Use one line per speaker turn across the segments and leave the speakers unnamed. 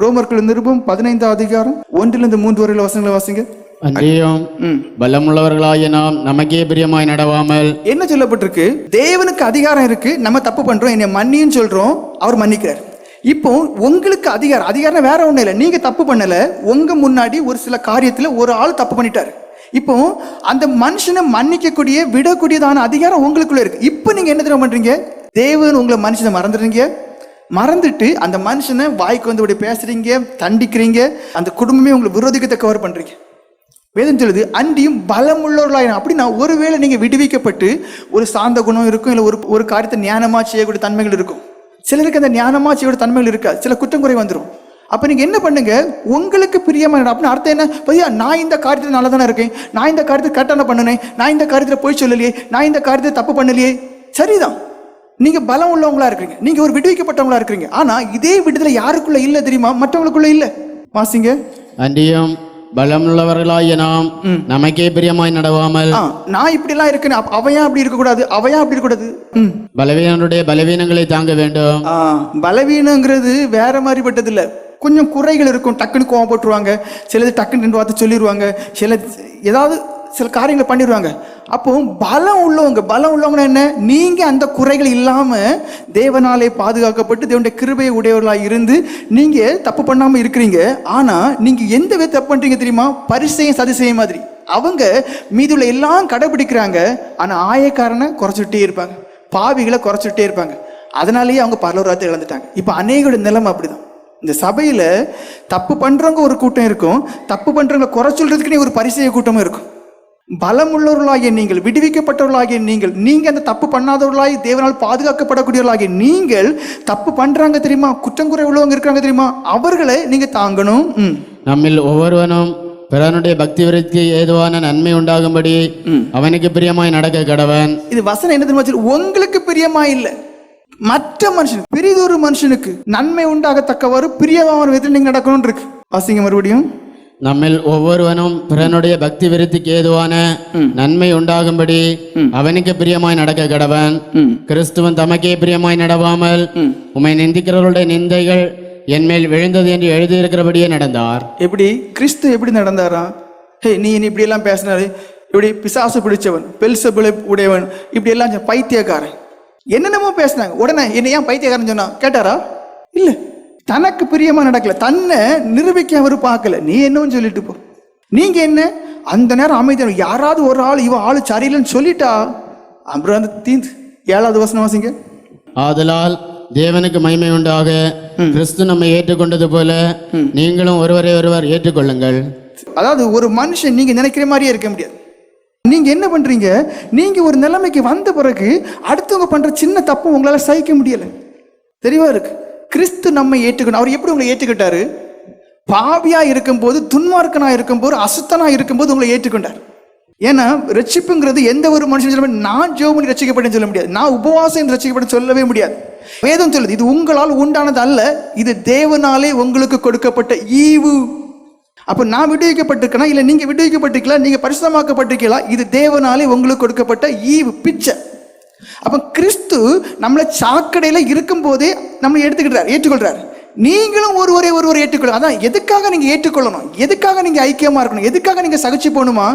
ரோமர்கள் நிருபம் பதினைந்தாம் அதிகாரம் ஒன்றிலிருந்து மூன்று வரையில வசனங்களை வாசிங்க.
அன்றியும்
ம்.
பலமுள்ளவர்களாகிய நாம் நமக்கே பிரியமாய் நடவாமல்.
என்ன சொல்லப்பட்டிருக்கு? தேவனுக்கு அதிகாரம் இருக்கு நம்ம தப்பு பண்றோம் என்னை மன்னின்னு சொல்றோம் அவர் மன்னிக்கிறார். இப்போ உங்களுக்கு அதிகாரம் அதிகாரம் வேற ஒண்ணும் இல்லை நீங்க தப்பு பண்ணல உங்க முன்னாடி ஒரு சில காரியத்துல ஒரு ஆள் தப்பு பண்ணிட்டாரு. இப்போ அந்த மனுஷனை மன்னிக்கக்கூடிய விடக்கூடியதான அதிகாரம் உங்களுக்குள்ள இருக்கு. இப்போ நீங்க என்ன தெரியுமா பண்றீங்க? தேவன் உங்களை மனுஷனை மறந்துடுறீங்க. மறந்துட்டு அந்த மனுஷனை வாய்க்கு வந்து இப்படி பேசுறீங்க தண்டிக்கிறீங்க அந்த குடும்பமே உங்களை விரோதிக்கத்தை கவர் பண்றீங்க. வேதம் சொல்லுது அன்றியும் பலம் உள்ளவர்களாயிரம் அப்படின்னா ஒருவேளை நீங்க விடுவிக்கப்பட்டு ஒரு சாந்த குணம் இருக்கும் இல்லை ஒரு ஒரு காரியத்தை ஞானமா செய்யக்கூடிய தன்மைகள் இருக்கும். சிலருக்கு அந்த ஞானமா செய்யக்கூடிய தன்மைகள் இருக்காது சில குற்றம் குறை வந்துடும் அப்ப நீங்க என்ன பண்ணுங்க? உங்களுக்கு பிரியமான அப்படின்னு அர்த்தம் என்ன? பையா நான் இந்த காரியத்தில் நல்லா தானே இருக்கேன். நான் இந்த காரியத்தை கரெக்டான பண்ணினேன். நான் இந்த காரியத்தில் போய் சொல்லலையே. நான் இந்த காரியத்தை தப்பு பண்ணலையே. சரிதான். நீங்க பலம் உள்ளவங்களா இருக்கீங்க நீங்க ஒரு விடுவிக்கப்பட்டவங்களா இருக்கீங்க ஆனா இதே விடுதலை யாருக்குள்ள இல்ல தெரியுமா? மற்றவங்களுக்குள்ள இல்ல. வாசிங்க.
அன்றியும் பலமுள்ளவர்களாகிய நாம் நமக்கே பிரியமாய் நடவாமல்
நான் இப்படி எல்லாம் இருக்கேன் ஏன் அப்படி இருக்கக்கூடாது? அவன் ஏன் அப்படி இருக்கக்கூடாது? ம்.
பலவீனருடைய பலவீனங்களை தாங்க வேண்டும்.
பலவீனங்கிறது வேற மாதிரிப்பட்டது இல்ல கொஞ்சம் குறைகள் இருக்கும். டக்குன்னு கோவம் போட்டுருவாங்க. சிலது டக்குன்னு ரெண்டு வார்த்தை சொல்லிடுவாங்க சில ஏதாவது சில காரியங்களை பண்ணிடுவாங்க அப்போ பலம் உள்ளவங்க பலம் உள்ளவங்கன்னா என்ன? நீங்க அந்த குறைகள் இல்லாம தேவனாலே பாதுகாக்கப்பட்டு தேவனுடைய கிருபையை உடையவர்களாக இருந்து நீங்க தப்பு பண்ணாம இருக்கிறீங்க. ஆனா நீங்க எந்த வித தப்பு பண்றீங்க தெரியுமா? பரிசையும் சதிசெய்யும் மாதிரி. அவங்க மீதுள்ள எல்லாம் கடைபிடிக்கிறாங்க. ஆனா ஆயக்காரனை குறைச்சிட்டே இருப்பாங்க. பாவிகளை குறைச்சிட்டே இருப்பாங்க. அதனாலேயே அவங்க பரலோராத்தை இழந்துட்டாங்க. இப்போ அநேகோட நிலைமை அப்படிதான். இந்த சபையில் தப்பு பண்ணுறவங்க ஒரு கூட்டம் இருக்கும். தப்பு பண்ணுறவங்க குறை சொல்றதுக்குனே ஒரு பரிசெய்ய கூட்டமும் இருக்கும். பலமுள்ளவர்களாகிய நீங்கள் விடுவிக்கப்பட்டவர்களாகிய நீங்கள் நீங்க அந்த தப்பு பண்ணாதவர்களாகி தேவனால் பாதுகாக்கப்படக்கூடியவர்களாகிய நீங்கள் தப்பு பண்றாங்க தெரியுமா? குற்றங்குறை உள்ளவங்க இருக்காங்க தெரியுமா? அவர்களை நீங்க தாங்கணும். ம்.
நம்மில் ஒவ்வொருவனும் பிறனுடைய பக்தி விருத்திக்கு ஏதுவான நன்மை உண்டாகும்படி அவனுக்கு பிரியமாய் நடக்க கடவன்.
இது வசனம் என்ன தெரியுமா? உங்களுக்கு பிரியமா இல்லை. மற்ற மனுஷன் பெரிதொரு மனுஷனுக்கு நன்மை உண்டாகத்தக்கவாறு பிரியமான விதத்தில் நீங்க நடக்கணும்னு இருக்கு. வாசிங்க மறுபடியும்.
நம்மில் ஒவ்வொருவனும் பிறனுடைய பக்தி விருத்திக்கு ஏதுவான நன்மை உண்டாகும்படி அவனுக்கு பிரியமாய் நடக்க கடவன். கிறிஸ்துவன் தமக்கே பிரியமாய் நடவாமல் உம்மை நிந்திக்கிறவர்களுடைய நிந்தைகள் என்மேல் விழுந்தது என்று எழுதியிருக்கிறபடியே நடந்தார்.
எப்படி? கிறிஸ்து எப்படி நடந்தாரா? ஹே நீ இப்படி எல்லாம் பேசினாரு. இப்படி பிசாசு பிடிச்சவன் பெல்சபுளை உடையவன் இப்படி எல்லாம் பைத்தியக்காரன். என்னென்னமோ பேசினாங்க. உடனே என்ன ஏன் பைத்தியக்காரன் சொன்னா? கேட்டாரா? இல்ல. தனக்கு பிரியமா நடக்கல. தன்னை நிரூபிக்க அவர் பார்க்கல. நீ என்னன்னு சொல்லிட்டு போ. நீங்க என்ன? அந்த நேரம் அமைதியா யாராவது ஒரு ஆள் இவன் ஆளு சரியில்லைன்னு சொல்லிட்டா? அப்புறம் அந்த தீந்து. ஏழாவது வசனம் வாசிங்க.
ஆதலால் தேவனுக்கு மகிமை உண்டாக. கிறிஸ்து நம்மை ஏற்றுக்கொண்டது போல நீங்களும் ஒருவரை ஒருவர் ஏற்றுக்கொள்ளுங்கள்.
அதாவது ஒரு மனுஷன் நீங்க நினைக்கிற மாதிரியே இருக்க முடியாது. நீங்க என்ன பண்றீங்க? நீங்க ஒரு நிலைமைக்கு வந்த பிறகு அடுத்தவங்க பண்ற சின்ன தப்பு உங்களால சகிக்க முடியல. தெளிவா இருக்கு. கிறிஸ்து நம்மை ஏற்றுக்கணும். அவர் எப்படி உங்களை ஏற்றுக்கிட்டாரு? பாவியா இருக்கும்போது துன்மார்க்கனா இருக்கும்போது அசுத்தனா இருக்கும்போது உங்களை ஏற்றுக்கொண்டார். ஏன்னா ரட்சிப்புங்கிறது எந்த ஒரு மனுஷன் சொல்ல நான் ஜோ பண்ணி ரசிக்கப்பட்டேன்னு சொல்ல முடியாது. நான் உபவாசம் ரசிக்கப்பட்டு சொல்லவே முடியாது. வேதம் சொல்லுது இது உங்களால் உண்டானது அல்ல இது தேவனாலே உங்களுக்கு கொடுக்கப்பட்ட ஈவு. அப்போ நான் விடுவிக்கப்பட்டிருக்கேனா? இல்லை நீங்கள் விடுவிக்கப்பட்டிருக்கலாம் நீங்கள் பரிசுத்தமாக்கப்பட்டிருக்கலாம் இது தேவனாலே உங்களுக்கு கொடுக்கப்பட்ட ஈவு பிச்சை. அப்போ கிறிஸ்து நம்மளை சாக்கடையில் இருக்கும்போதே நம்மளை எடுத்துக்கிட்டார் ஏற்றுக்கொள்கிறார் நீங்களும் ஒருவரை ஒருவர் ஏற்றுக்கொள்ளும் அதான் எதுக்காக நீங்கள் ஏற்றுக்கொள்ளணும்? எதுக்காக நீங்கள் ஐக்கியமாக இருக்கணும்? எதுக்காக நீங்கள் சகிச்சு போகணுமா?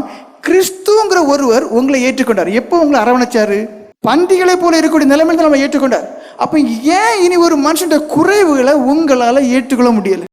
கிறிஸ்துங்கிற ஒருவர் உங்களை ஏற்றுக்கொண்டார். எப்போ உங்களை அரவணைச்சாரு? பந்திகளை போல இருக்கக்கூடிய நிலைமையில நம்ம ஏற்றுக்கொண்டார். அப்போ ஏன் இனி ஒரு மனுஷன் குறைவுகளை உங்களால் ஏற்றுக்கொள்ள முடியலை?